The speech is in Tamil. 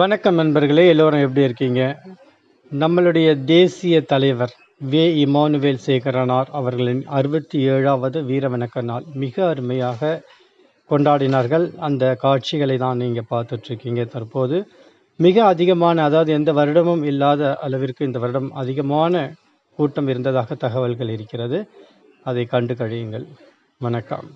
வணக்கம் நண்பர்களே எல்லோரும் எப்படி இருக்கீங்க? நம்மளுடைய தேசிய தலைவர் வே. இமானுவேல் சேகரனார் அவர்களின் அறுபத்தி ஏழாவது வீர வணக்க நாள் மிக அருமையாக கொண்டாடினார்கள். அந்த காட்சிகளை தான் நீங்கள் பார்த்துட்ருக்கீங்க தற்போது. மிக அதிகமான அதாவது எந்த வருடமும் இல்லாத அளவிற்கு இந்த வருடம் அதிகமான கூட்டம் இருந்ததாக தகவல்கள் இருக்கிறது. அதை கண்டு கழியுங்கள். வணக்கம்.